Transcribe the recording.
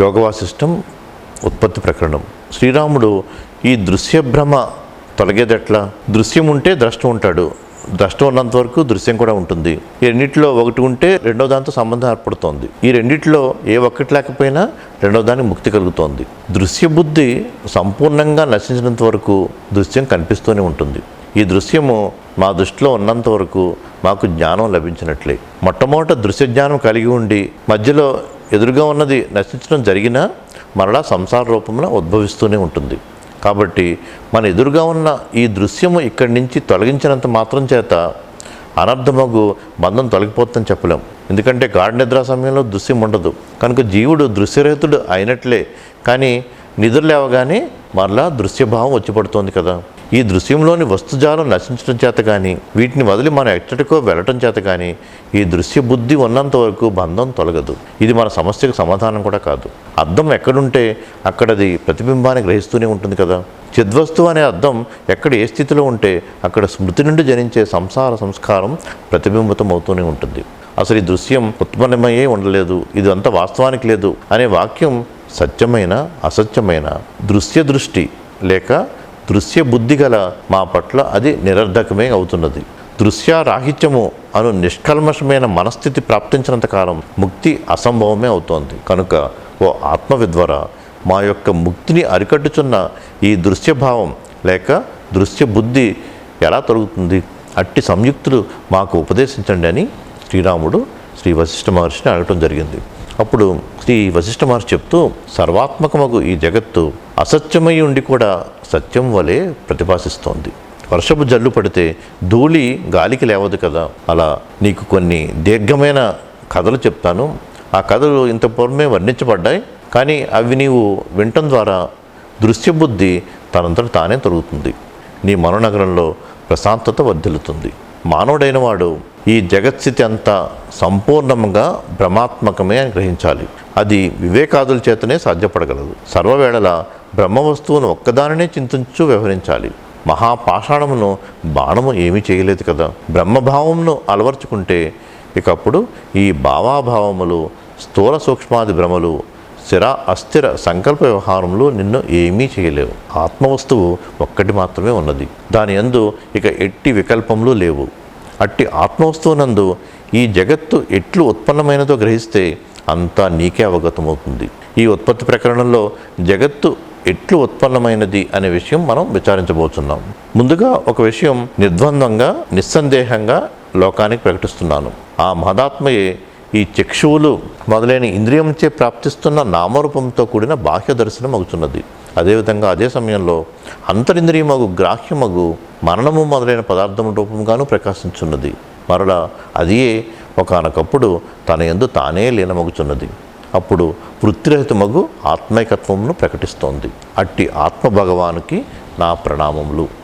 యోగవాసిష్టం ఉత్పత్తి ప్రకరణం. శ్రీరాముడు ఈ దృశ్యభ్రమ తొలగేదెట్లా దృశ్యం ఉంటే ద్రష్ట ఉంటాడు. ద్రష్ట ఉన్నంత వరకు దృశ్యం కూడా ఉంటుంది. ఈ రెండింటిలో ఒకటి ఉంటే రెండో దాంతో సంబంధం ఏర్పడుతోంది. ఈ రెండిట్లో ఏ ఒక్కటి లేకపోయినా రెండో దానికి ముక్తి కలుగుతోంది. దృశ్య బుద్ధి సంపూర్ణంగా నశించినంత వరకు దృశ్యం కనిపిస్తూనే ఉంటుంది. ఈ దృశ్యము మా దృష్టిలో ఉన్నంత వరకు మాకు జ్ఞానం లభించినట్లే. మొట్టమొదట దృశ్య జ్ఞానం కలిగి ఉండి మధ్యలో ఎదురుగా ఉన్నది నశించడం జరిగినా మరలా సంసార రూపంలో ఉద్భవిస్తూనే ఉంటుంది. కాబట్టి మన ఎదురుగా ఉన్న ఈ దృశ్యము ఇక్కడి నుంచి తొలగించినంత మాత్రం చేత అనర్థమగు బంధం తొలగిపోతుందని చెప్పలేం. ఎందుకంటే గాఢ నిద్ర సమయంలో దృశ్యం ఉండదు. కనుక జీవుడు దృశ్యరహితుడు అయినట్లే. కానీ నిద్ర లేవగానే మరలా దృశ్యభావం వచ్చి పడుతోంది కదా. ఈ దృశ్యంలోని వస్తుజాలం నశించడం చేత కానీ వీటిని వదిలి మనం ఎచ్చటికో వెళ్ళటం చేత కానీ ఈ దృశ్య బుద్ధి ఉన్నంత వరకు బంధం తొలగదు. ఇది మన సమస్యకు సమాధానం కూడా కాదు. అర్థం ఎక్కడుంటే అక్కడది ప్రతిబింబాన్ని గ్రహిస్తూనే ఉంటుంది కదా. చిద్వస్తువు అనే అర్థం ఎక్కడ ఏ స్థితిలో ఉంటే అక్కడ స్మృతి నుండి జనించే సంసార సంస్కారం ప్రతిబింబితం అవుతూనే ఉంటుంది. అసలు ఈ దృశ్యం ఉత్పన్నమయ్యే ఉండలేదు ఇది అంత వాస్తవానికి లేదు అనే వాక్యం సత్యమైన అసత్యమైన దృశ్య దృష్టి లేక దృశ్య బుద్ధి గల మా పట్ల అది నిరర్ధకమే అవుతున్నది. దృశ్యారాహిత్యము అను నిష్కల్మషమైన మనస్థితి ప్రాప్తించినంత కాలం ముక్తి అసంభవమే అవుతోంది. కనుక ఓ ఆత్మవిద్వర మా యొక్క ముక్తిని అరికట్టుచున్న ఈ దృశ్యభావం లేక దృశ్య బుద్ధి ఎలా తొలుగుతుంది? అట్టి సంయుక్తులు మాకు ఉపదేశించండి అని శ్రీరాముడు శ్రీ వశిష్ఠ మహర్షిని అడగటం జరిగింది. అప్పుడు శ్రీ వశిష్ఠ మహర్షి చెప్తూ సర్వాత్మకమగు ఈ జగత్తు అసత్యమై ఉండి కూడా సత్యం వలె ప్రతిభాసిస్తోంది వర్షపు జల్లు పడితే ధూళి గాలికి లేవదు కదా. అలా నీకు కొన్ని దీర్ఘమైన కథలు చెప్తాను. ఆ కథలు ఇంత పూర్వమే వర్ణించబడ్డాయి. కానీ అవి నీవు వినటం ద్వారా దృశ్యబుద్ధి తనంతట తానే తొలుగుతుంది. నీ మనోనగరంలో ప్రశాంతత వర్ధిల్లుతుంది. మానవుడైన వాడు ఈ జగత్స్థితి అంతా సంపూర్ణంగా భ్రమాత్మకమే అని గ్రహించాలి. అది వివేకాదుల చేతనే సాధ్యపడగలదు. సర్వవేళల బ్రహ్మ వస్తువును ఒక్కదానినే చింతించు వ్యవహరించాలి. మహాపాషాణమును బాణము ఏమీ చేయలేదు కదా. బ్రహ్మభావమును అలవర్చుకుంటే ఇకప్పుడు ఈ భావాభావములు స్థూల సూక్ష్మాది భ్రమలు స్థిర అస్థిర సంకల్ప వ్యవహారంలో నిన్ను ఏమీ చేయలేవు. ఆత్మవస్తువు ఒక్కటి మాత్రమే ఉన్నది. దాని యందు ఇక ఎట్టి వికల్పములు లేవు. అట్టి ఆత్మవస్తువునందు ఈ జగత్తు ఎట్లు ఉత్పన్నమైనదో గ్రహిస్తే అంతా నీకే అవగతమవుతుంది. ఈ ఉత్పత్తి ప్రకరణంలో జగత్తు ఎట్లు ఉత్పన్నమైనది అనే విషయం మనం విచారించబోతున్నాం ముందుగా ఒక విషయం నిర్ద్వందంగా నిస్సందేహంగా లోకానికి ప్రకటిస్తున్నాను. ఆ మహదాత్మయే ఈ చక్షువులు మొదలైన ఇంద్రియంచే ప్రాప్తిస్తున్న నామరూపంతో కూడిన బాహ్య దర్శనం అవుతున్నది. అదేవిధంగా అదే సమయంలో అంతరింద్రియమగు గ్రాహ్యమగు మరణము మొదలైన పదార్థం రూపంగాను ప్రకాశించున్నది. మరలా అదియే ఒకనొకప్పుడు తన ఎందు తానే లీనమగుచున్నది. అప్పుడు వృత్తిరహితమగు ఆత్మైకత్వమును ప్రకటిస్తోంది. అట్టి ఆత్మ భగవానుకి నా ప్రణామములు.